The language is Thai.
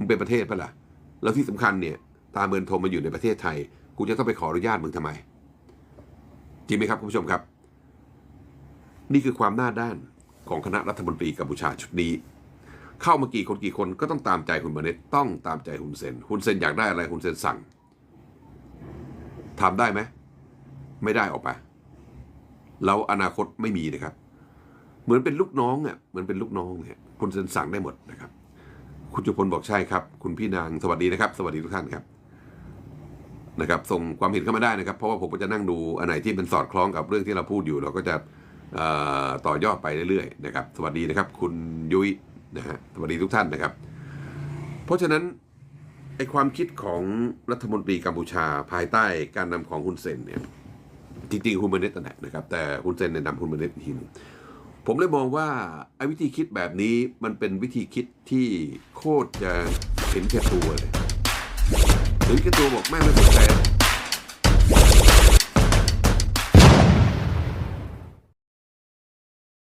มึงเป็นประเทศปะล่ะ แล้วที่สำคัญเนี่ย ตาเมินโทรมาอยู่ในประเทศไทย กูจะต้องไปขออนุญาตมึงทำไม จริงไหมครับคุณผู้ชมครับ นี่คือความหน้าด้านของคณะรัฐมนตรีกัมพูชาชุดนี้ เข้ามากี่คนกี่คนก็ต้องตามใจคุณมาเน็ตต้องตามใจฮุนเซนฮุนเซนอยากได้อะไรฮุนเซนสั่งทำได้ไหมไม่ได้ออกไปแล้วอนาคตไม่มีนะครับ เหมือนเป็นลูกน้องอะเหมือนเป็นลูกน้องเนี่ยฮุนเซนสั่งได้หมดนะครับ คุณจุพลบอกใช่ครับ คุณพี่นางสวัสดีนะครับ สวัสดีทุกท่านครับนะครับส่งความเห็นเข้ามาได้นะครับ เพราะว่าผมก็จะนั่งดูอันไหนที่เป็นสอดคล้องกับเรื่องที่เราพูดอยู่ เราก็จะต่อยอดไปเรื่อยๆนะครับ สวัสดีนะครับ คุณยุ้ยนะฮะสวัสดีทุกท่านนะครับ เพราะฉะนั้นไอความคิดของรัฐมนตรีกัมพูชาภายใต้การนำของฮุนเซนเนี่ยจริงๆฮุนเมเนตนั่นแหละนะครับแต่ฮุนเซนแนะนำฮุนเมเนตทีนึง ผมเลยมองว่าไอ้วิธีคิดแบบนี้มันเป็นวิธีคิดที่โคตรจะเห็นแก่ตัวเลยหรือแก่ตัวบอกแม่ไม่สนใจ